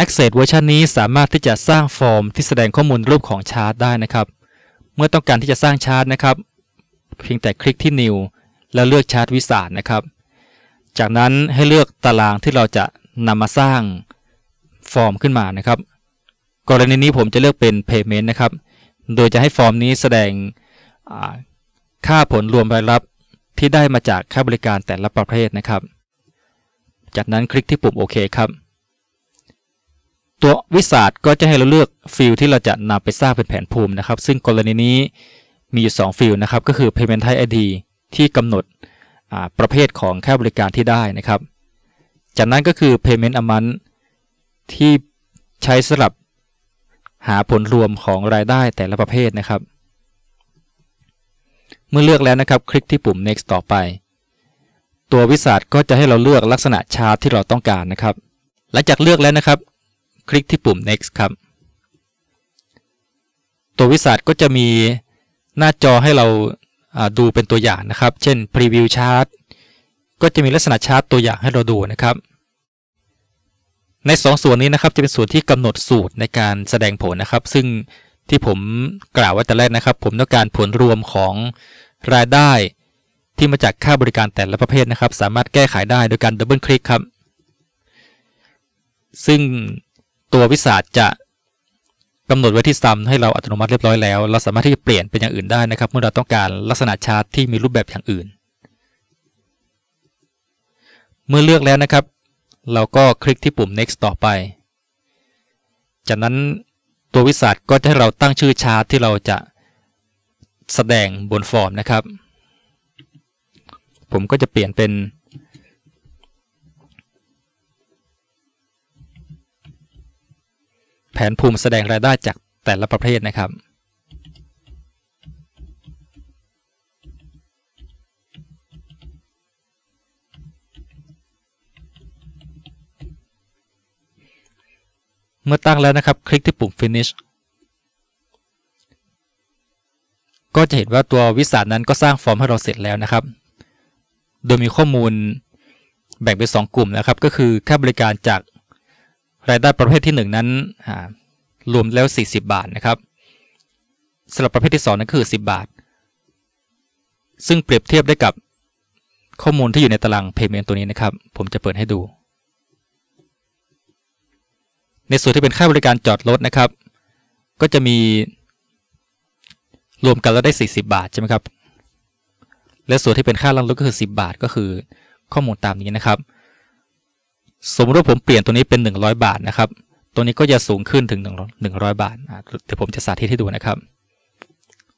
Access เวอร์ชันนี้สามารถที่จะสร้างฟอร์มที่แสดงข้อมูลรูปของชาร์ตได้นะครับ เมื่อต้องการที่จะสร้างชาร์ตนะครับ เพียงแต่คลิกที่ New แล้วเลือกชาร์ตวิสานนะครับ จากนั้นให้เลือกตารางที่เราจะนำมาสร้างฟอร์มขึ้นมานะครับ กรณีนี้ผมจะเลือกเป็น Payment นะครับ โดยจะให้ฟอร์มนี้แสดงค่าผลรวมรายรับที่ได้มาจากค่าบริการแต่ละประเภทนะครับ จากนั้นคลิกที่ปุ่มโอเคครับ ตัววิสาดก็จะให้เราเลือกฟิลที่เราจะนำไปสร้างเป็นแผนภูมินะครับ ซึ่งกรณีนี้มีอยู่ 2 ฟิลนะครับ ก็คือ Payment Type ID ที่กำหนดประเภทของค่าบริการที่ได้นะครับ จากนั้นก็คือ Payment Amount ที่ใช้สำหรับหาผลรวมของรายได้แต่ละประเภทนะครับ เมื่อเลือกแล้วนะครับ คลิกที่ปุ่ม next ต่อไป ตัววิสัทก็จะให้เราเลือกลักษณะชาร์ตที่เราต้องการนะครับ หลังจากเลือกแล้วนะครับ ลิกที่ปุ่ม next ครับ ตัววิสัทก็จะมีหน้าจอให้เราดูเป็นตัวอย่างนะครับ เช่น preview chart ก็จะมีลักษณะชาร์ตตัวอย่างให้เราดูนะครับ ใน 2สส่วนนี้นะครับจะเป็นส่วนที่กำหนดสูตรในการแสดงผลนะครับ ซึ่งที่ผมกล่าวไว้แต่แรกนะครับ ผมต้องการผลรวมของรายได้ที่มาจากค่าบริการแต่ละประเภทนะครับ สามารถแก้ไขได้โดยการดับเบิลคลิกครับ ซึ่ง ตัววิสาจะกำหนดไว้ที่ซัมให้เราอัตโนมัติเรียบร้อยแล้ว เราสามารถที่จะเปลี่ยนเป็นอย่างอื่นได้นะครับ เมื่อเราต้องการลักษณะชาร์ตที่มีรูปแบบอย่างอื่น เมื่อเลือกแล้วนะครับ เราก็คลิกที่ปุ่ม next ต่อไป จากนั้นตัววิสัทก็จะให้เราตั้งชื่อชาร์ตที่เราจะแสดงบนฟอร์มนะครับ ผมก็จะเปลี่ยนเป็น แผ นภูมิแสดงรายได้จากแต่ละประเภทนะครับ เมื่อตั้งแล้วนะครับ คลิกที่ปุ่ม finish ก็จะเห็นว่าตัววิสานั้นก็สร้างฟอร์มให้เราเสร็จแล้วนะครับ โดยมีข้อมูลแบ่งเป็น2กลุ่มนะครับ ก็คือค่าบริการจาก รายได้ประเภทที่ 1 นั้นรวมแล้ว 40 บาทนะครับสำหรับประเภทที่2นั้นคือ 10 บาท ซึ่งเปรียบเทียบได้กับข้อมูลที่อยู่ในตาราง payment ตัวนี้นะครับ ผมจะเปิดให้ดู ในส่วนที่เป็นค่าบริการจอดรถนะครับ ก็จะมีรวมกันแล้วได้ 40 บาทใช่ไหมครับและส่วนที่เป็นค่าลังรถก็คือ 10 บาทก็คือข้อมูลตามนี้นะครับ สมมติว่าผมเปลี่ยนตัวนี้เป็น 100 บาทนะครับ ตัวนี้ก็จะสูงขึ้นถึง 100 บาทเดี๋ยวผมจะสาธิตให้ดูนะครับ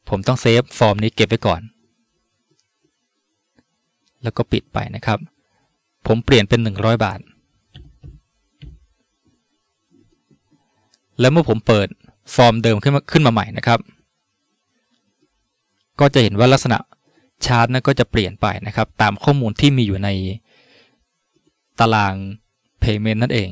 ผมต้องเซฟฟอร์มนี้เก็บไว้ก่อน แล้วก็ปิดไปนะครับ ผมเปลี่ยนเป็น 100 บาท แล้วเมื่อผมเปิดฟอร์มเดิมขึ้นมาขึ้นมาใหม่นะครับ ก็จะเห็นว่าลักษณะชาร์ตนั้นก็จะเปลี่ยนไปนะครับ ตามข้อมูลที่มีอยู่ในตาราง payment นั่นเอง